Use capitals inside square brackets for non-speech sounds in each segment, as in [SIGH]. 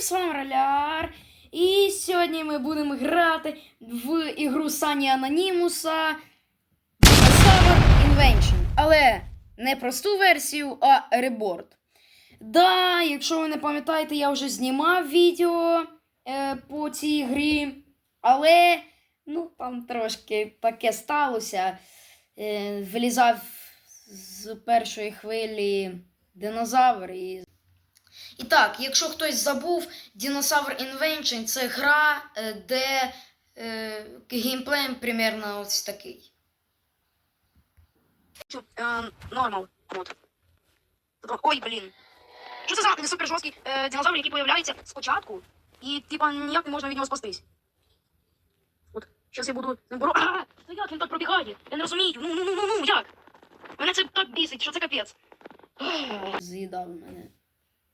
з вами Роляр. І сьогодні ми будемо грати в ігру Сані Анонімуса Dinosaur Invention. Але не просту версію, а реборд. Да, якщо ви не пам'ятаєте, я вже знімав відео е, по цій грі. Але ну, там трошки таке сталося. Е, вилізав з першої хвилі динозавр і і так, якщо хтось забув, Dinosaur Invention це гра, е, де е, геймплей примерно ось такий. Нормал. Ой, блін. Що це за супер жорсткий е, динозавр, який появляється спочатку, і типа ніяк не можна від нього спастись. От, щас я буду ним боро. А, та як він так пробігає? Я не розумію. Ну, ну, ну, ну, ну, як? Мене це так бісить, що це капець. З'їдав мене.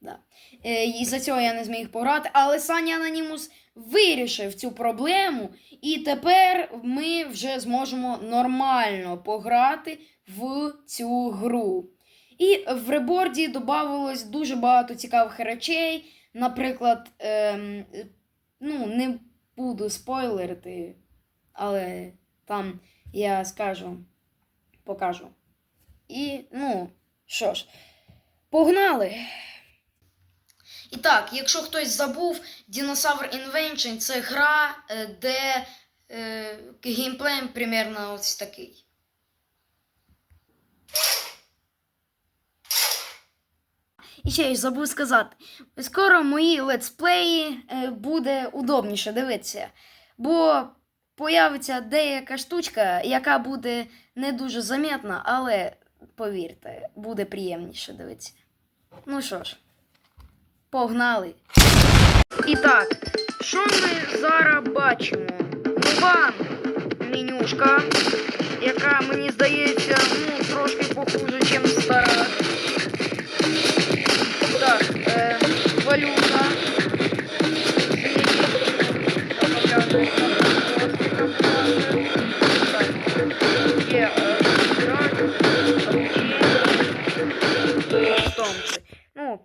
Да. Е, і за цього я не зміг пограти, але Саня Анонімус вирішив цю проблему, і тепер ми вже зможемо нормально пограти в цю гру. І в реборді додавалось дуже багато цікавих речей. Наприклад, ем, ну, не буду спойлерити, але там я скажу, покажу. І, ну, що ж, погнали! І так, якщо хтось забув, Dinosaur Invention це гра, е, де е, геймплей примерно ось такий. І ще й забув сказати, скоро мої летсплеї е, буде удобніше дивитися, бо появиться деяка штучка, яка буде не дуже замітна, але повірте, буде приємніше дивитися. Ну що ж. Погнали. І так, що ми зараз бачимо? Нова менюшка, яка мені здається, ну, трошки похуже, ніж стара.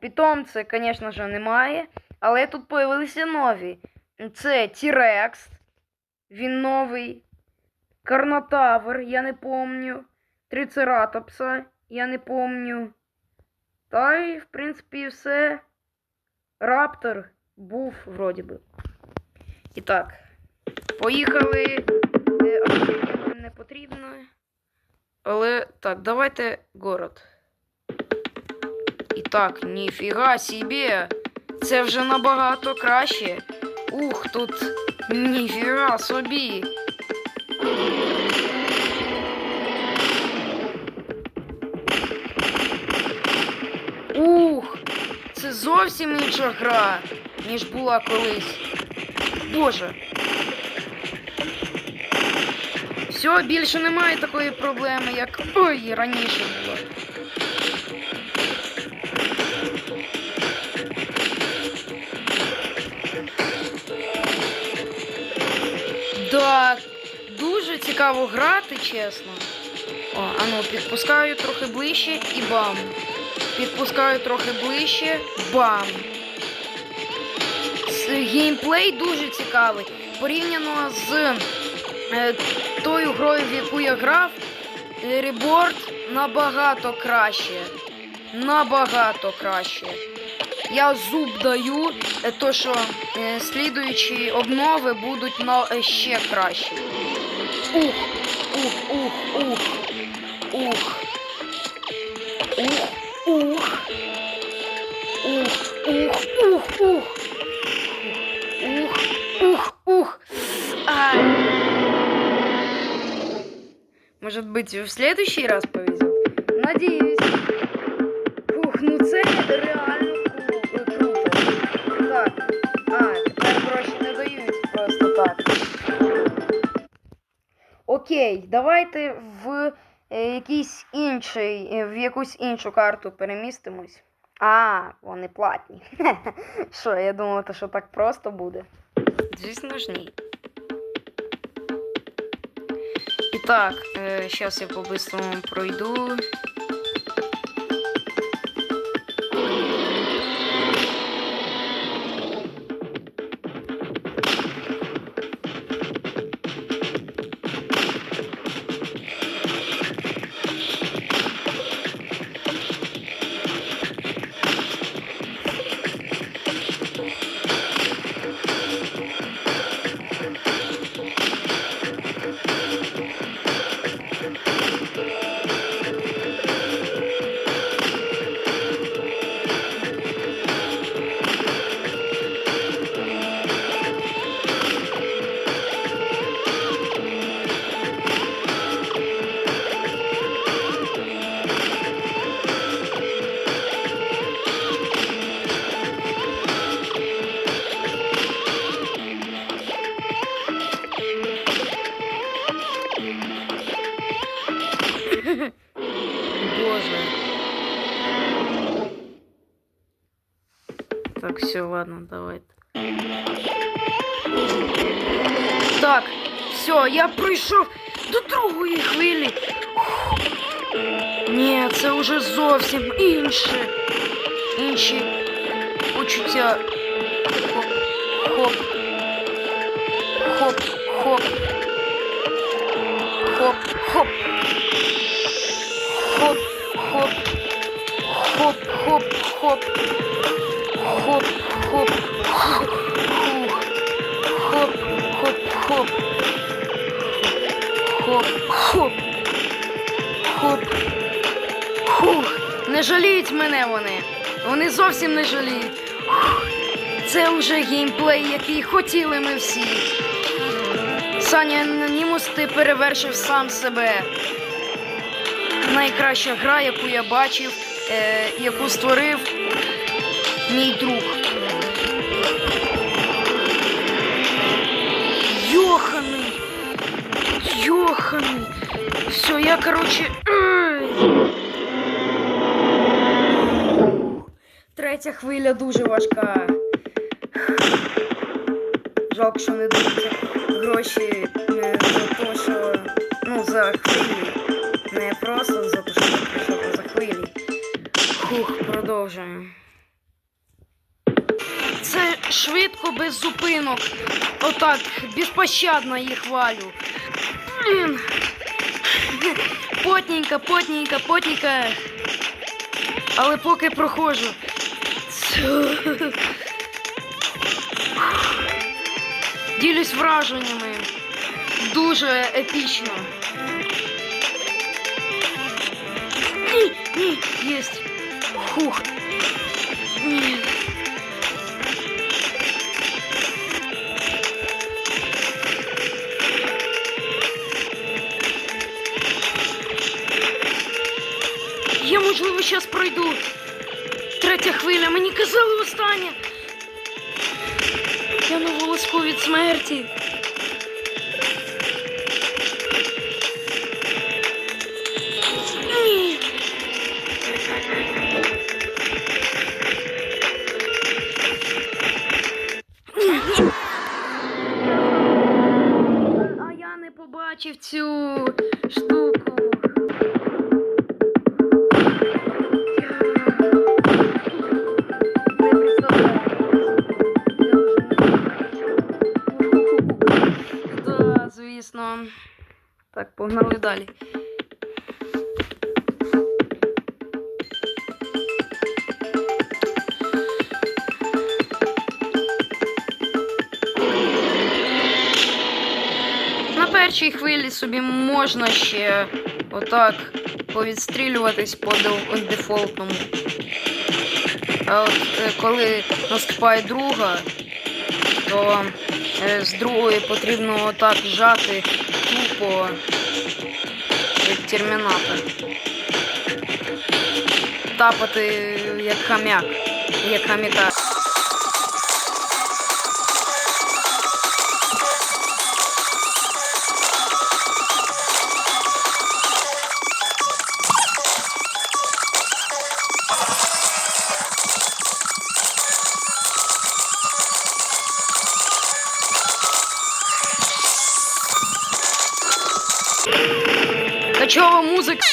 Питомці, звісно ж, немає. Але тут появилися нові. Це Тірекс. Він новий. Карнотавр, я не помню. Трицератопса, я не помню. Та й, в принципі, все. Раптор був, вроді би. І так. Поїхали. Е, Не потрібно. Але так, давайте город. Так, ніфіга собі. Це вже набагато краще. Ух, тут ніфіга собі. Ух, це зовсім інша гра, ніж була колись. Боже. Все, більше немає такої проблеми, як ой, раніше було. Да, дуже цікаво грати, чесно. О, ану, підпускаю трохи ближче і бам. Підпускаю трохи ближче, бам. Геймплей дуже цікавий. Порівняно з е, тою грою, в яку я грав, Реборд набагато краще. Набагато краще. Я зуб даю, е, то що е, слідуючі обнови будуть на е, ще кращі. Ух, ух, ух, ух, ух. Ух, ух. Ух, ух, ух, ух. Ух, ух, ух. Ай. Может быть, в следующий раз повезет? Надеюсь. Окей, давайте в е, якийсь інший, е, в якусь іншу карту перемістимось. А, вони платні. [LAUGHS] Що, я думала, що так просто буде. Звісно ж ні. І так, е, зараз я по-бистрому пройду. ладно, давайте. Так, все, я прийшов до другої хвилі. Ні, це вже зовсім інше. Інші почуття. Хоп. Хоп. Хоп. Хоп. Хоп. Хоп. Хоп. Хоп. Хоп. Хоп. Хоп. Хоп. Хоп. Хоп. Хоп. Хоп. Хоп. Хоп. Хоп. Хух. Не жаліють мене вони. Вони зовсім не жаліють. Це вже геймплей, який хотіли ми всі. Саня Анонімус, ти перевершив сам себе. Найкраща гра, яку я бачив, е, яку створив мій друг. Йоханий. Йоханий. Все, я, короче. Третя хвиля дуже важка. Жалко, що не дають гроші е, за те, що. Ну, за хвилі. Не просто за те, що прийшов, а за хвилі. Хух, продовжуємо. Швидко без зупинок. Отак, безпощадно їх валю. Потненько, потненько, потненько. Але поки проходжу. Ділюсь враженнями. Дуже епічно. Ні, ні, єсть. Хух. Я, можливо, пройду. Третя хвиля, мені казали останнє. Я на волоску від смерті. Погнали далі. На першій хвилі собі можна ще отак повідстрілюватись по дефолтному. А от е, коли наступає друга, то е, з другої потрібно отак жати тупо термінатор. Тапати як хам'як, як хам'яка. Качова музика.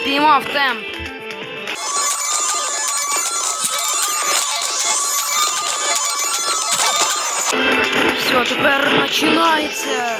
Спіймав темп. Все, тепер починається.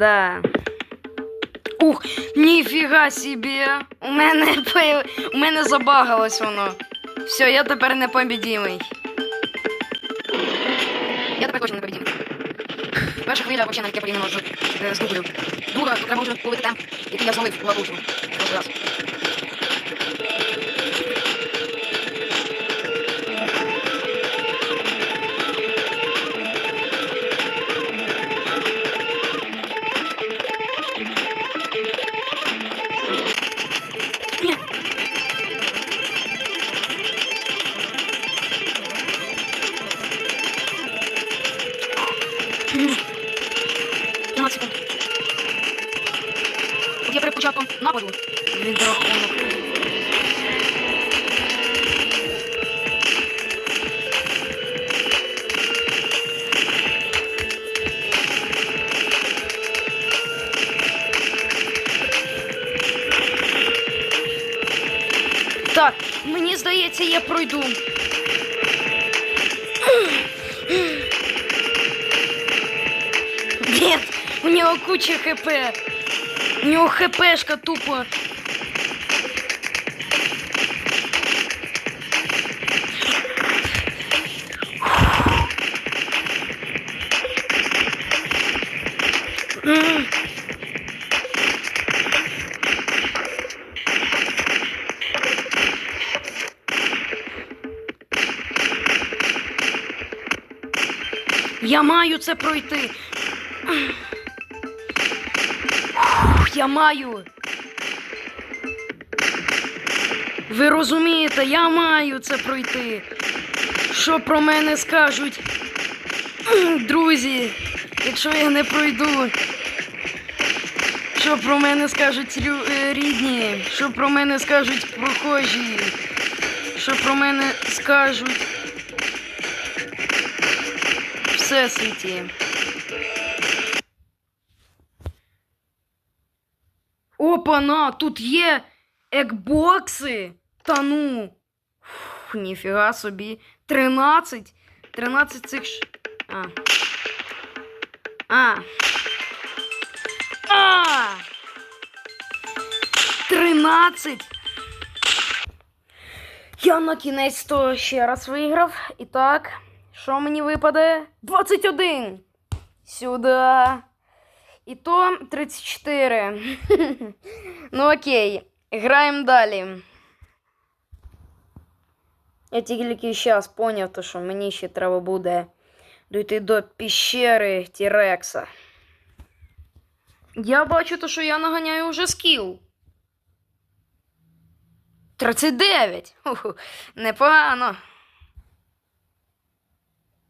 Да. Ух, ніфіга собі. У мене у мене забагалось воно. Все, я тепер непобідімий. Я тепер точно непобідімий. Перша хвиля взагалі навіть я не з Гуглю. згублю. Дура, треба вже полити темп, який я зловив в ловушку. Раз. Здається, я пройду. Нет, у нього куча хп. У нього хпшка тупо. Я маю це пройти. Я маю. Ви розумієте, я маю це пройти. Що про мене скажуть? Друзі, якщо я не пройду. Що про мене скажуть е, рідні? Що про мене скажуть прохожі? Що про мене скажуть Опа-на, тут є екбокси. Та ну. Фух, ніфіга собі. 13. 13 цих. ш- А. А. А. 13. Я на кінець то ще раз виграв. І так, що мені випаде? 21. Сюди. І то 34. [LAUGHS] ну окей, граємо далі. Я тільки зараз поняв, то, що мені ще треба буде дойти до піщери Тірекса. Я бачу, то, що я наганяю вже скіл. 39. Ху-ху, непогано.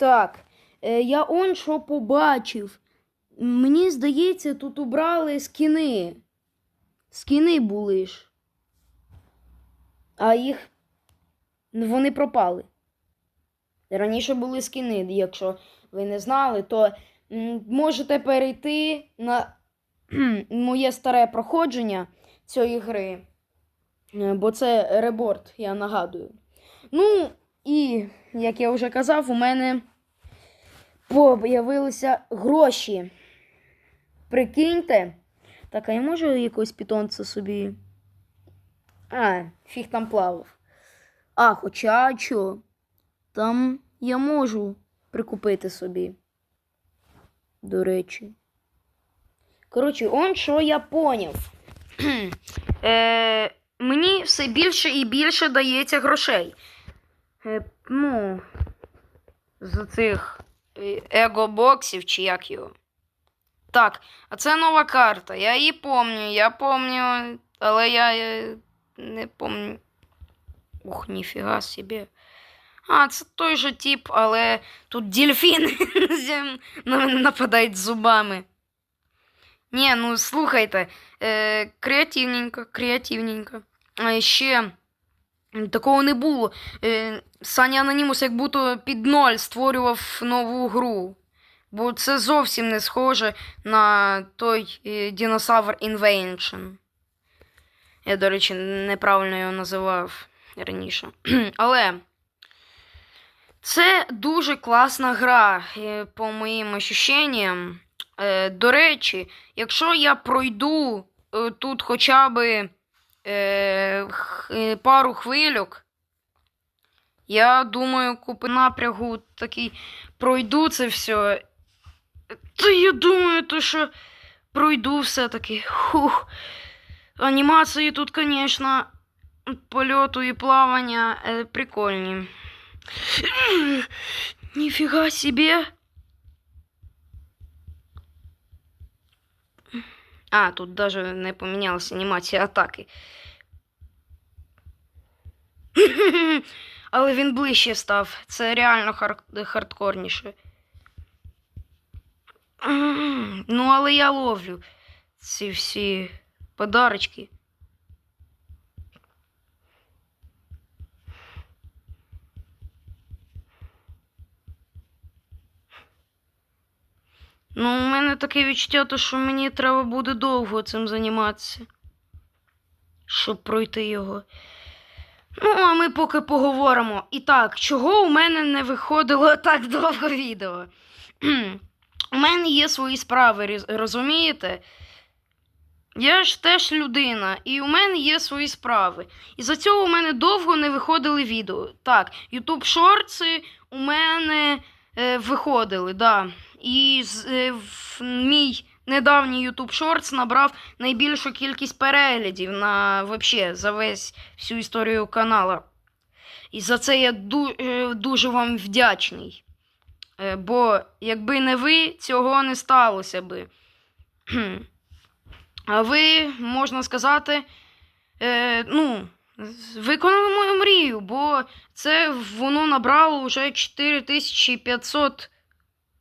Так, е, я он що побачив. Мені здається, тут убрали скіни. Скіни були ж. А їх. Вони пропали. Раніше були скіни, якщо ви не знали, то можете перейти на моє старе проходження цієї гри. Е, Бо це реборд, я нагадую. Ну, і, як я вже казав, у мене появилися гроші. Прикиньте. Так, а я можу якось питомця собі. А, фіг там плавав. А, хоча що? Там я можу прикупити собі. До речі. Коротше, он що я поняв. [CLEARS THROAT] е, мені все більше і більше дається грошей. Е, ну, з цих е, его-боксів, чи як його. Так, а це нова карта. Я її помню, я помню, але я е, не помню. Ух, ніфіга собі. А, це той же тип, але тут дельфін [LAUGHS] на мене нападають зубами. Ні, ну слухайте, е, креативненько, креативненько. А ще такого не було. Е, Саня Анонімус як будто під ноль створював нову гру. Бо це зовсім не схоже на той е, Dinosaur Invention. Я, до речі, неправильно його називав раніше. [CLEARS THROAT] Але це дуже класна гра, е, по моїм ощущенням. Е, До речі, якщо я пройду е, тут хоча б е, е, пару хвильок, я думаю, купи напрягу такий пройду це все. То я думаю, то що пройду все-таки. Хух. Анімації тут, звісно, польоту і плавання е, прикольні. Ніфіга собі. А, тут даже не помінялася анімація атаки. [LAUGHS] Але він ближче став. Це реально хар- хардкорніше. Ну, але я ловлю ці всі подарочки. Ну, у мене таке відчуття, що мені треба буде довго цим займатися, щоб пройти його. Ну, а ми поки поговоримо. І так, чого у мене не виходило [LAUGHS] так довго відео? [CLEARS THROAT] у мене є свої справи, розумієте? Я ж теж людина, і у мене є свої справи. І за цього у мене довго не виходили відео. Так, YouTube шорти у мене е, виходили, да. І е, в, мій недавній YouTube Shorts набрав найбільшу кількість переглядів на вообще за весь всю історію канала. І за це я е, дуже вам вдячний. Е, бо якби не ви, цього не сталося би. [CLEARS THROAT] А ви, можна сказати, е, ну, виконали мою мрію, бо це воно набрало вже 4500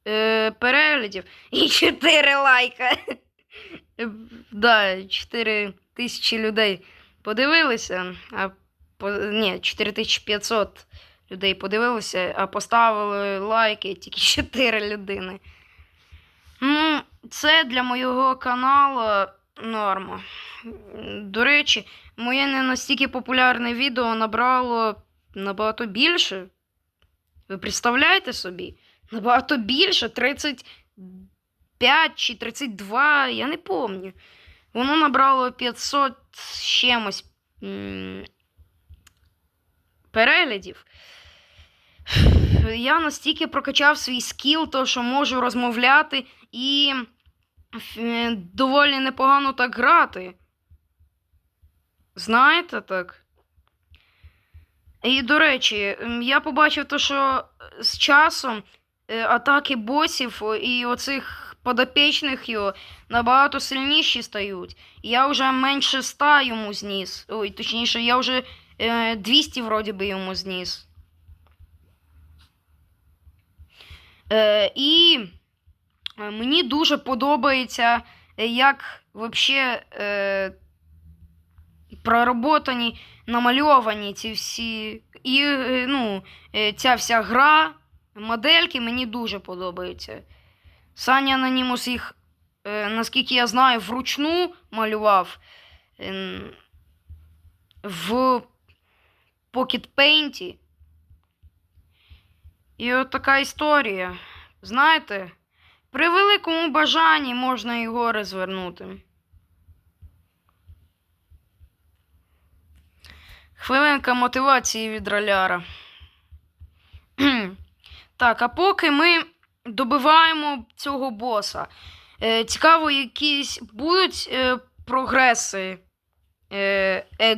е, переглядів і [LAUGHS] 4 лайка. Да, 4 тисячі людей подивилися, а по, ні, 4500 людей подивилися, а поставили лайки тільки [LAUGHS] 4 людини. Ну, це для моєго каналу норма. До речі, моє не настільки популярне відео набрало набагато більше. Ви представляєте собі? Набагато більше 35 чи 32, я не пам'ятаю. Воно набрало 500 з чимось переглядів. Я настільки прокачав свій скіл, то що можу розмовляти і е, доволі непогано так грати. Знаєте так? І, до речі, я побачив то, що з часом атаки босів і оцих подопічних його набагато сильніші стають. Я вже менше ста йому зніс. Ой, точніше, я вже е, 200 вроді би йому зніс. Е, і е, мені дуже подобається, е, як вообще е, проработані, намальовані ці всі. І е, ну, е, ця вся гра, модельки мені дуже подобаються. Саня Анонімус їх, е, наскільки я знаю, вручну малював е, в Pocket Paint. І от така історія. Знаєте, при великому бажанні можна і гори звернути. Хвилинка мотивації від роляра. [CLEARS THROAT] так, а поки ми добиваємо цього боса. Е, цікаво, якісь будуть е, прогреси е, ег,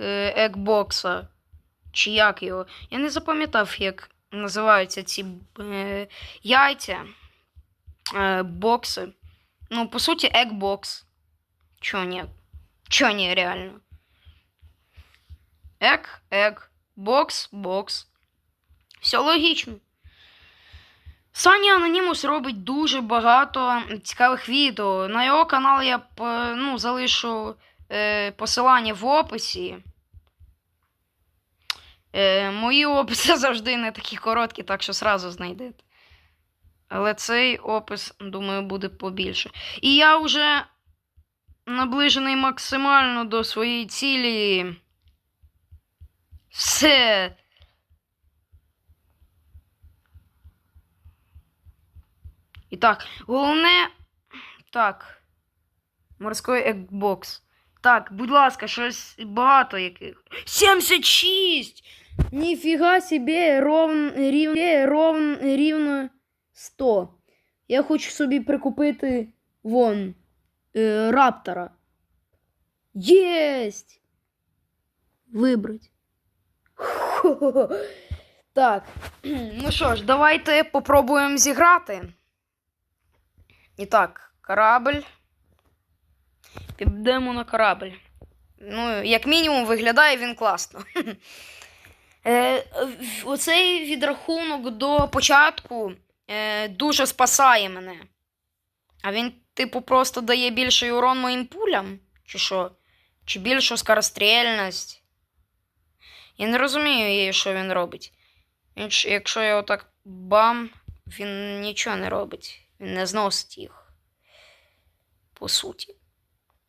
е, егбокса. Чи як його? Я не запам'ятав, як називаються ці е, яйця, е, бокси. Ну, по суті, егбокс. Чо ні? Чо ні, реально? Ек, ек, бокс, бокс. Все логічно. Саня Анонімус робить дуже багато цікавих відео. На його канал я ну, залишу е, посилання в описі. Е, мої описи [LAUGHS] завжди не такі короткі, так що сразу знайдете. Але цей опис, думаю, буде побільше. І я вже наближений максимально до своєї цілі. Все. І так, головне. Так. Морський екбокс. Так, будь ласка, щось багато яких. 76! Ніфіга собі ров... рів... ров... рівно 100. Я хочу собі прикупити вон э, раптора. Есть! Выбрать. Хо-хо-хо. [LAUGHS] Так, [CLEARS THROAT] Ну що ж, давайте попробуємо зіграти. І так, корабль. Підемо на корабль. Ну, як мінімум, виглядає він класно. [LAUGHS] Е, оцей відрахунок до початку е, дуже спасає мене. А він, типу, просто дає більший урон моїм пулям? Чи що? Чи більшу скорострільність? Я не розумію, що він робить. Якщо- я отак бам, він нічого не робить. Не зносить їх. По суті.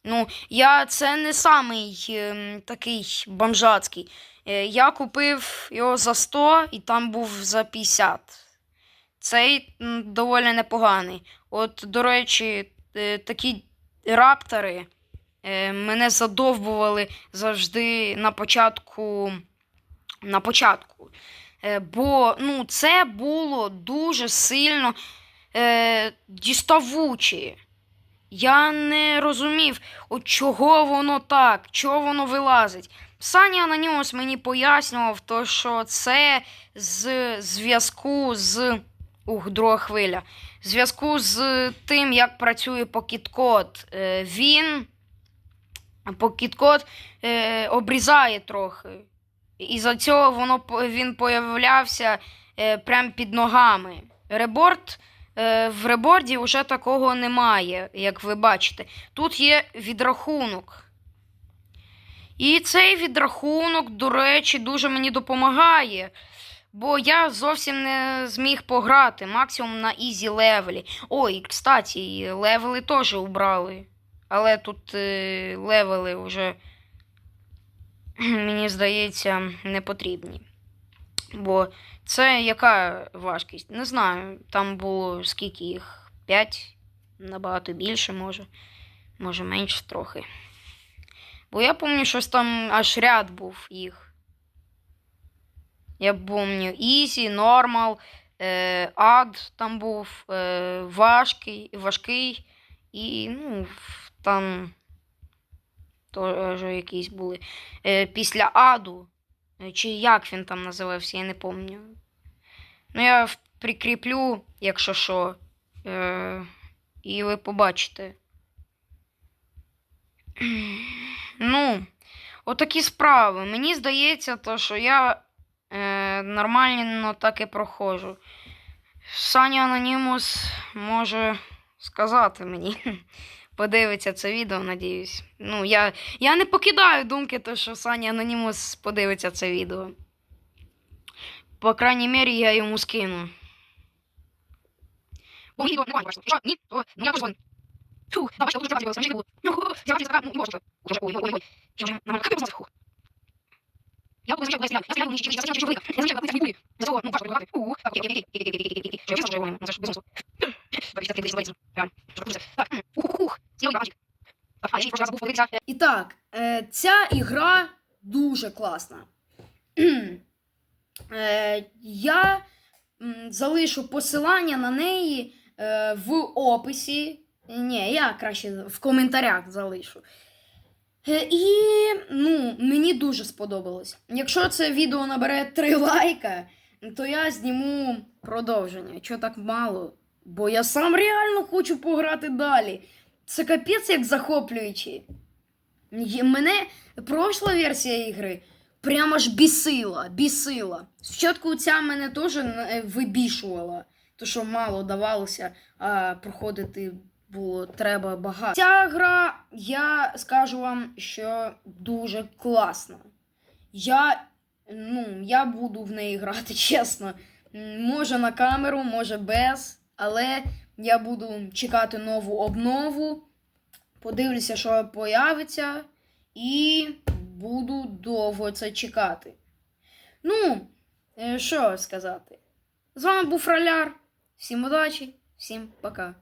Ну, я це не самий ем, такий бомжацький. Е, я купив його за 100 і там був за 50. Цей м, доволі непоганий. От, до речі, е, такі раптори е, мене задовбували завжди на початку. На початку. Е, бо ну, це було дуже сильно е, діставуче. Я не розумів, от чого воно так, чого воно вилазить. Саня Анонімус мені пояснював, то, що це з зв'язку з. Ух, друга хвиля. В зв'язку з тим, як працює покіткод. Е, він покіткод е, обрізає трохи. І за цього воно він появлявся е, прямо під ногами. Реборд е, в реборді вже такого немає, як ви бачите. Тут є відрахунок. І цей відрахунок, до речі, дуже мені допомагає. Бо я зовсім не зміг пограти, максимум на ізі левелі. Ой, кстати, левели теж убрали. Але тут е, левели вже [CLEARS THROAT] мені здається, не потрібні. Бо це яка важкість? Не знаю. Там було скільки їх? П'ять, набагато більше, може. Може, менше трохи. Бо я пам'ятаю, щось там аж ряд був їх. Я пам'ятаю Easy, Normal, е, Ад там був, е, важкий, важкий і ну, там теж якісь були. Е, після аду. Е, Чи як він там називався, я не пам'ятаю. Ну, я прикріплю, якщо що. Е, і ви побачите. [CLEARS THROAT] Ну, отакі справи. Мені здається, то, що я е, нормально так і проходжу. Саня Анонімус може сказати мені. [LAUGHS] Подивиться це відео, надіюсь. Ну, я, я не покидаю думки, то, що Саня Анонімус подивиться це відео. По крайній мірі, я йому скину. Ну. Ну, ну, ну, ну. Так, ух, ух, І так, е, ця ігра дуже класна. [CLEARS THROAT] е, я залишу посилання на неї е, в описі. Ні, я краще в коментарях залишу. І ну, мені дуже сподобалось. Якщо це відео набере 3 [LAUGHS] лайка, то я зніму продовження. Чого так мало? Бо я сам реально хочу пограти далі. Це капець як захоплююче. Є- Мене прошла версія ігри прямо ж бісила, бісила. Спочатку ця мене теж е, вибішувала, то що мало давалося, а проходити було треба багато. Ця гра, я скажу вам, що дуже класна. Я, ну, я буду в неї грати, [LAUGHS] чесно. Може на камеру, може без, але я буду чекати нову обнову. Подивлюся, що появиться, і буду довго це чекати. Ну, е, що сказати? З вами був Фраляр. Всім удачі, всім пока.